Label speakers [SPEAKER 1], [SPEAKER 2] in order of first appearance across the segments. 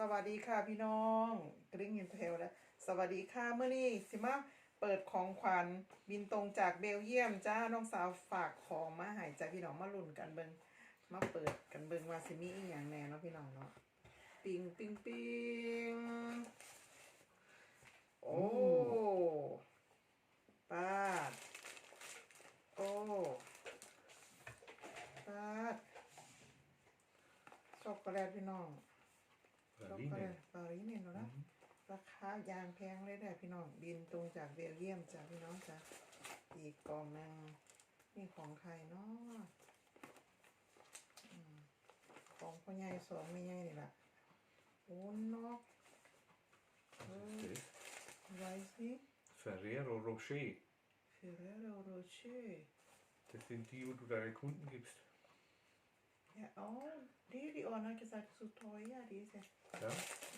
[SPEAKER 1] สวัสดีค่ะพี่น้องกริ้งยินเทลแล้วสวัสดีค่ะเมื่อนี้สิมาเปิดของขวัญบินตรงจากเบลเยียมจ้าน้องสาวฝากของมาหายใจพี่น้องมาลุ่นกันเบิงมาเปิดกันเบิงว่าสิมีอีกอย่างแน่เนาะพี่น้องเนาะปิงปิงปิงโอ้ปาดโอ้ปาดช็อกโกแลตพี่น้อง ช็อกโกแล
[SPEAKER 2] Praline.
[SPEAKER 1] ตปารีสเนี่ยเนาะนะราคายางแพงเลยเด้อพี่น้องบินตรงจากเบลเยียมจ้ะพี่น้องจ้ะอีกกล่องหนึงนี่ของใครเนาะอืมของพ่อใหญ่สองไม่ใหญ่นี่ล่ะโอ้นกเออ
[SPEAKER 2] Det är
[SPEAKER 1] ไรสิ
[SPEAKER 2] Ferrero Rocher.
[SPEAKER 1] เฟเรโรโรเช่
[SPEAKER 2] Das sind die, wo du deinen Kunden gibst.
[SPEAKER 1] Ja oh die die Ordner gesagt so teuer diese
[SPEAKER 2] Ja?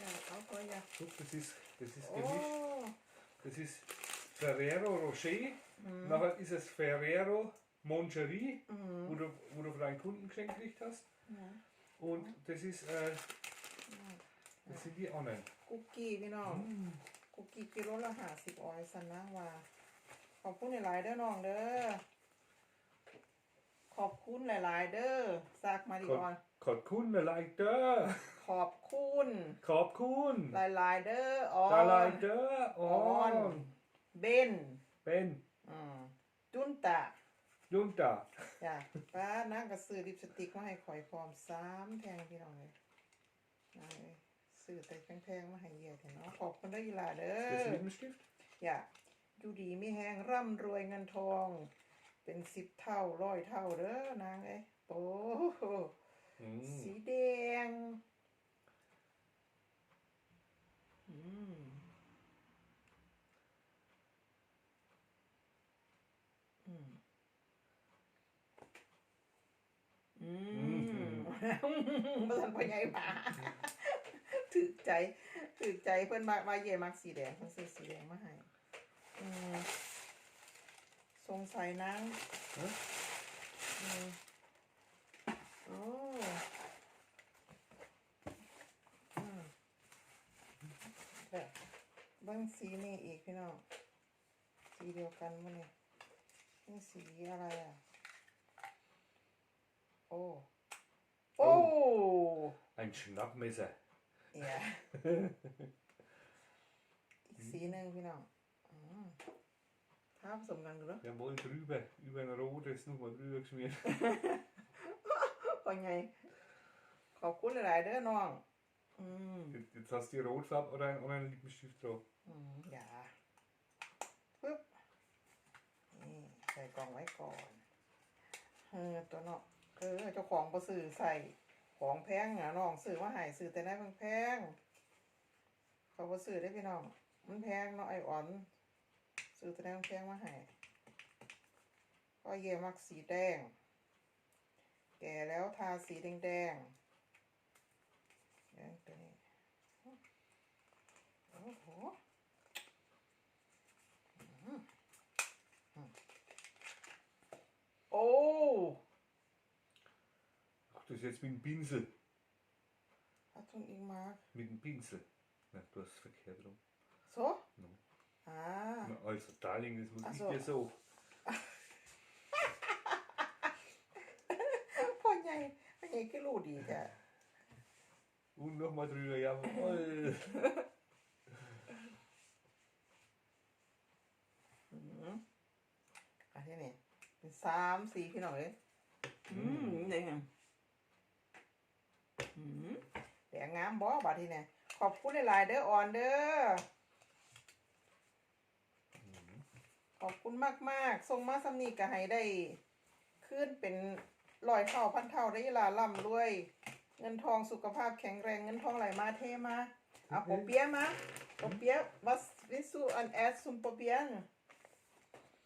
[SPEAKER 1] ja auch teuer
[SPEAKER 2] Guck, das ist, das ist gemischt.
[SPEAKER 1] oh
[SPEAKER 2] Das ist Ferrero Rocher.
[SPEAKER 1] mhm.
[SPEAKER 2] Nachher ist es Ferrero Moncherie,
[SPEAKER 1] Mhm.
[SPEAKER 2] wo, du, wo du für deinen Kunden geschenkt gekriegt hast.
[SPEAKER 1] ja.
[SPEAKER 2] Und das ist, äh,
[SPEAKER 1] ja.
[SPEAKER 2] das sind die anderen.
[SPEAKER 1] คุกกี้พี่น้อง
[SPEAKER 2] Mm.
[SPEAKER 1] คุกกี้กิโลละห้าสิบออยสันนะว่าขอบคุณหลายๆเด้อน้องเด้อ ขอบคุณหลาย ๆ เด้อซากมาดิออน
[SPEAKER 2] ขอบคุณอะไรเด้อ
[SPEAKER 1] ขอบคุณ
[SPEAKER 2] ขอบคุณ
[SPEAKER 1] หลาย ๆ เด้อออ
[SPEAKER 2] อะไร
[SPEAKER 1] น
[SPEAKER 2] เด้ออ
[SPEAKER 1] อ
[SPEAKER 2] อ
[SPEAKER 1] อน
[SPEAKER 2] น
[SPEAKER 1] เบน
[SPEAKER 2] เป็น
[SPEAKER 1] อืมจุนตะ
[SPEAKER 2] ยุนตา
[SPEAKER 1] จ้ะป้านั่งกระซื้อลิปสติกมาให้ข่อยพร้อมสามแทงพี่น้องเลยนางเลยซื้อแต่แพงๆมาให้เยี่ยเถอะเนาะขอบคุณได้อยีหลาเด้
[SPEAKER 2] Das
[SPEAKER 1] อ
[SPEAKER 2] Lippenstift?
[SPEAKER 1] อย่าอยู่ดีไม่แห้งร่ำรวยเงินทอง เป็นสิบเท่าร้อยเท่าเด้อนางเอ้ยโอ้โห
[SPEAKER 2] Mm.
[SPEAKER 1] สีแดง อืมอืมอืมเมื่อสันพ่อใหญ่มาถือใจถือใจเพื่อนมากมาเย่มักสีแดงเพิ่นซื้อสีแดงมาให้อืม สงสัยนาง
[SPEAKER 2] ฮะ
[SPEAKER 1] อืมโอ้อืมแบบเบิ้งสีนี่อีกพี่น้องสีเดียวกันมั้เนี่ยนี่สีอะไรอะ โอ้โอ้
[SPEAKER 2] Ein Schnappmesser.
[SPEAKER 1] เอีย อีกสีหนึ่งพี่น้องอืม ถ้าผสมกันกันแล้ว
[SPEAKER 2] Wir wollen drüber, über ein rotes nochmal drüber geschmiert.
[SPEAKER 1] ก็ไง ขอบคุณหลายๆเด้อน้อง อืม
[SPEAKER 2] Jetzt jetzt hast du die Rotfarbe oder einen anderen Lippenstift drauf.
[SPEAKER 1] อืมอย่าปึ๊บ นี่ใส่กล่องไว้ก่อนเออตัวเนาะเออเจ้าของก็ซื้อใส่ของแพงอะน้องซื้อมาให้ซื้อแต่ได้แพงๆเขาก็ซื้อได้พี่น้อง มันแพงเนาะไออ่อน ซื้อแต่ได้แพงมาให้ก็เย่มักสีแดง แก่แล้วทาสีแดงๆแดงตัวนี้โอ้โหอืมอืมโอ้
[SPEAKER 2] Ach, das ist jetzt mit dem Pinsel.
[SPEAKER 1] Hast du ihn mal
[SPEAKER 2] Mit dem Pinsel. Na, du hast es verkehrt rum.
[SPEAKER 1] so?
[SPEAKER 2] No.
[SPEAKER 1] Ah,
[SPEAKER 2] Na, Also, Darling, das muss
[SPEAKER 1] Ach
[SPEAKER 2] ich
[SPEAKER 1] so.
[SPEAKER 2] dir so.
[SPEAKER 1] พ่อใหญ่พ่อใหญ่ก็รู้ดีจ้ะ
[SPEAKER 2] Und nochmal drüber, jawohl.
[SPEAKER 1] อืมอันนี้นี่เป็นสามสีพี่น้องเลยอืมนี่ไงอืมแดงงามบอบาดทีเนี่ยขอบคุณหลายๆเด้ออ่อนเด้อ ขอบคุณมากๆส่งมาสำนีก็ให้ได้ ขึ้นเป็นร้อยเท่าพันเท่าได้ลาล่ำรวย เงินทองสุขภาพแข็งแรงเงินทองไหลมาเทมาเอาปอเปียมาปอเปียะ was willst du an Erz zum Probieren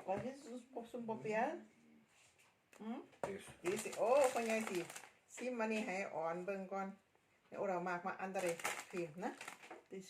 [SPEAKER 1] was willst du zum Probieren อืมดีสิโอ้คนใหญ่สิซิมมานี่ให้อ่อนเบิ่งก่อนเดี๋ยวเรามากมาอันตรายฟิมนะ this